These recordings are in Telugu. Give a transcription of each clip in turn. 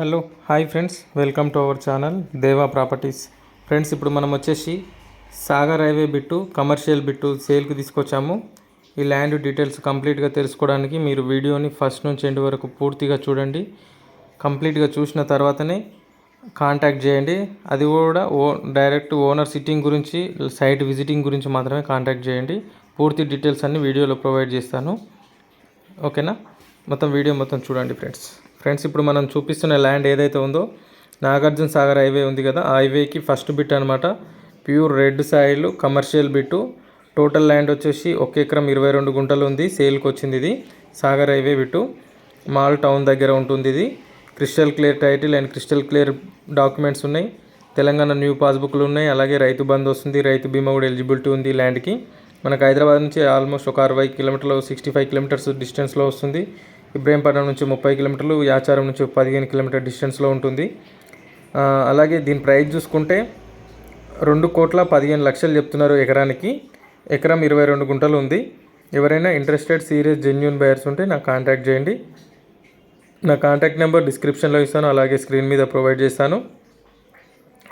Hello hi friends. Welcome to our channel Deva properties. Friends ఇప్పుడు మనం వచ్చేసి Sagar highway bit commercial bit సేల్కి తీసుకొచ్చాము. ఈ ల్యాండ్ డీటెయిల్స్ కంప్లీట్గా తెలుసుకోవడానికి మీరు వీడియోని ఫస్ట్ నుంచి ఎండ్ వరకు పూర్తిగా చూడండి. కంప్లీట్గా చూసిన తర్వాతనే కాంటాక్ట్ చేయండి. అది కూడా ఓ డైరెక్ట్ ఓనర్ సిట్టింగ్ గురించి సైట్ విజిటింగ్ గురించి మాత్రమే కాంటాక్ట్ చేయండి. పూర్తి డీటెయిల్స్ అన్ని వీడియోలో ప్రొవైడ్ చేస్తాను. ఓకేనా? మొత్తం వీడియో మొత్తం చూడండి ఫ్రెండ్స్. ఫ్రెండ్స్ ఇప్పుడు మనం చూపిస్తున్న ల్యాండ్ ఏదైతే ఉందో నాగార్జున సాగర్ హైవే ఉంది కదా ఆ హైవేకి ఫస్ట్ బిట్ అనమాట pure red soil commercial bit. Total land వచ్చేసి ఒక ఎకరం ఇరవై రెండు గుంటలు ఉంది సేల్కి వచ్చింది ఇది Sagar highway bit. Mall town దగ్గర ఉంటుంది ఇది. Crystal clear title and crystal clear documents ఉన్నాయి. తెలంగాణ న్యూ పాస్బుక్లు ఉన్నాయి అలాగే రైతు బంధు వస్తుంది రైతు బీమా కూడా ఎలిజిబిలిటీ ఉంది ల్యాండ్కి. మనకు హైదరాబాద్ నుంచి ఆల్మోస్ట్ ఒక అరవై కిలోమీటర్లు సిక్స్టీ ఫైవ్ కిలోమీటర్స్ డిస్టెన్స్లో వస్తుంది. ఇబ్రహీంపట్నం నుంచి ముప్పై కిలోమీటర్లు యాచారం నుంచి పదిహేను కిలోమీటర్ డిస్టెన్స్లో ఉంటుంది. అలాగే దీని ప్రైస్ చూసుకుంటే రెండు కోట్ల పదిహేను లక్షలు చెప్తున్నారు ఎకరానికి. ఎకరం ఇరవై రెండు గుంటలు ఉంది. ఎవరైనా ఇంట్రెస్టెడ్ సీరియస్ జెన్యున్ బయర్స్ ఉంటే నాకు కాంటాక్ట్ చేయండి. నా కాంటాక్ట్ నెంబర్ డిస్క్రిప్షన్లో ఇస్తాను అలాగే స్క్రీన్ మీద ప్రొవైడ్ చేస్తాను.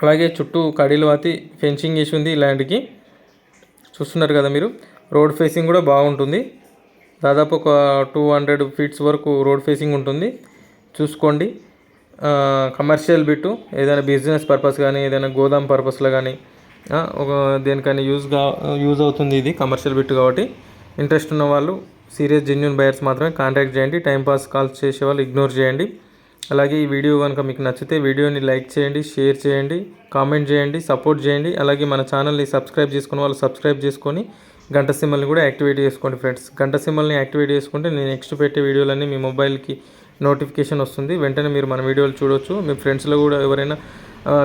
అలాగే చుట్టూ కడీలు వాతి ఫెన్సింగ్ వేసి ఉంది ల్యాండ్కి చూస్తున్నారు కదా మీరు? రోడ్ ఫేసింగ్ కూడా బాగుంటుంది. దాదాపు ఒక టూ హండ్రెడ్ ఫీట్స్ వరకు రోడ్ ఫేసింగ్ ఉంటుంది. చూసుకోండి. కమర్షియల్ బిట్టు ఏదైనా బిజినెస్ పర్పస్ కానీ ఏదైనా గోదాం పర్పస్లో కానీ ఒక దేనికైనా యూజ్గా యూజ్ అవుతుంది ఇది కమర్షియల్ బిట్ కాబట్టి. ఇంట్రెస్ట్ ఉన్న వాళ్ళు సీరియస్ జెన్యున్ బయర్స్ మాత్రమే కాంటాక్ట్ చేయండి. టైంపాస్ కాల్స్ చేసే వాళ్ళు ఇగ్నోర్ చేయండి. అలాగే ఈ వీడియో కనుక మీకు నచ్చితే వీడియోని లైక్ చేయండి షేర్ చేయండి కామెంట్ చేయండి సపోర్ట్ చేయండి. అలాగే మన ఛానల్ని సబ్స్క్రైబ్ చేసుకున్న వాళ్ళు సబ్స్క్రైబ్ చేసుకొని గంట సిమ్మల్ని కూడా యాక్టివేట్ చేసుకోండి ఫ్రెండ్స్. గంట సిమ్మల్ని యాక్టివేట్ చేసుకుంటే నేను నెక్స్ట్ పెట్టే వీడియోలన్నీ మీ మొబైల్కి నోటిఫికేషన్ వస్తుంది. వెంటనే మీరు మన వీడియోలు చూడొచ్చు. మీ ఫ్రెండ్స్లో కూడా ఎవరైనా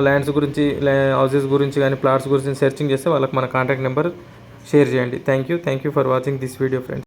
ల్యాండ్స్ గురించి హౌసెస్ గురించి కానీ ప్లాట్స్ గురించి సెర్చింగ్ చేస్తే వాళ్ళకి మన కాంటాక్ట్ నెంబర్ షేర్ చేయండి. Thank you thank you for watching this video friends